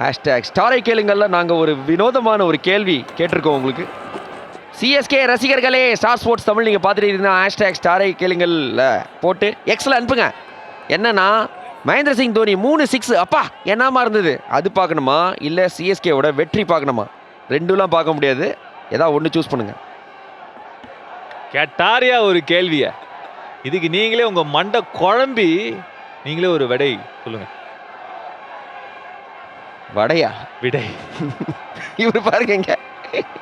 Hashtag ஸ்டாரை கேளுங்கள்ல நாங்கள் ஒரு வினோதமான ஒரு கேள்வி கேட்டிருக்கோம் உங்களுக்கு. சிஎஸ்கே ரசிகர்களே ஸ்டார் ஸ்போர்ட்ஸ் தமிழ் நீங்கள் பார்த்துட்டு இருந்தால் ஹேஷ்டேக் ஸ்டாரை கேளுங்கள்ல போட்டு எக்ஸில் அனுப்புங்க. என்னன்னா மகேந்திர சிங் தோனி மூணு சிக்ஸ் அப்பா என்னமா இருந்தது? அது பார்க்கணுமா? இல்லை சிஎஸ்கேவோட வெற்றி பார்க்கணுமா? ரெண்டுலாம் பார்க்க முடியாது. ஏதாவது ஒன்று சூஸ் பண்ணுங்க. கேட்டாரியா ஒரு கேள்வியை? இதுக்கு நீங்களே உங்கள் மண்டை குழம்பி நீங்களே ஒரு விடை சொல்லுங்கள் வடையா? விடை. இவர் பாருங்க இங்க.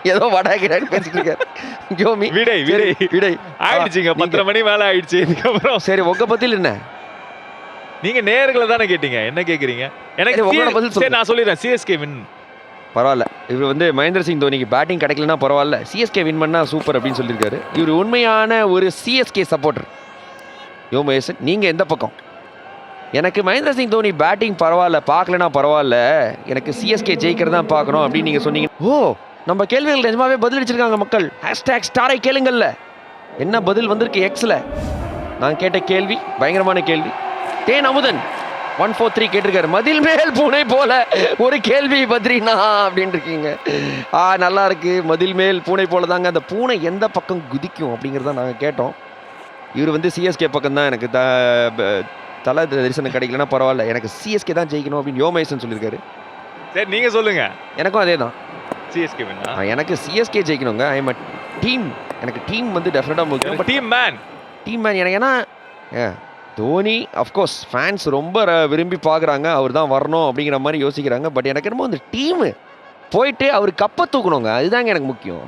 ஏதோ வடை கிடையாது பேசிட்டு இருக்காரு. யோமி விடை விடை. விடை. ஆயிடுச்சுங்க பத்தரை மணி மேல ஆயிடுச்சு இதுக்கப்புறம். சரி உங்க பதில் என்ன? நீங்க நேர்களை தானே கேட்டீங்க என்ன கேக்குறீங்க? எனக்கு உங்களோட பதில் சரி. நான் சொல்லிடுறேன் சிஎஸ்கே வின் பரவாயில்ல. இவர் வந்து மகேந்திர சிங் தோனிக்கு பேட்டிங் கிடைக்கலனா பரவாயில்ல. சிஎஸ்கே வின் பண்ணா சூப்பர் அப்படின்னு சொல்லியிருக்காரு. இவர் உண்மையான ஒரு சிஎஸ்கே சப்போர்ட்டர் யோ மகேசன் நீங்கள் எந்த பக்கம்? எனக்கு மகேந்திர சிங் தோனி பேட்டிங் பரவாயில்ல பார்க்கலனா பரவாயில்ல. எனக்கு சிஎஸ்கே ஜெயிக்கிறது தான் பார்க்கணும் அப்படின்னு நீங்கள் சொன்னீங்க. ஓ நம்ம கேள்விகள் நிஜமாவே பதிலடிச்சிருக்காங்க மக்கள். ஹேஷ்டேக் ஸ்டாரை கேளுங்கள்ல. என்ன பதில் வந்திருக்கு எக்ஸில் நான் கேட்ட கேள்வி பயங்கரமான கேள்வி. Then Amudhan one four three கேட்டிருக்காரு. மதில் மேல் பூனை போல ஒரு கேள்வி பத்ரினா அப்படின்னு இருக்கீங்க. ஆ நல்லா இருக்கு. மதில் மேல் பூனை போல தாங்க அந்த பூனை எந்த பக்கம் குதிக்கும் அப்படிங்கிறத நாங்கள் கேட்டோம். இவர் வந்து சிஎஸ்கே பக்கம் தான் எனக்கு த ப- தலை தரிசனம் கிடைக்கலனா பரவாயில்ல. எனக்கு சிஎஸ்கே தான் ஜெயிக்கணும் அப்படின்னு யோமேசன் சொல்லியிருக்காரு. சரி நீங்க சொல்லுங்க. எனக்கும் அதே தான். சிஎஸ்கே எனக்கு சிஎஸ்கே ஜெயிக்கணுங்க. ஐ எம் டீம் எனக்கு டீம் வந்து டெஃபினட்டாக முக்கியம் டீம் மேன் டீம் மேன் எனக்கு ஏன்னா தோனி அஃப்கோர்ஸ் ஃபேன்ஸ் ரொம்ப விரும்பி பார்க்குறாங்க. அவர் தான் வரணும் அப்படிங்கிற மாதிரி யோசிக்கிறாங்க. பட் எனக்கு என்னமோ அந்த டீமு போயிட்டு அவர் கப்பை தூக்கணுங்க. அதுதாங்க எனக்கு முக்கியம்.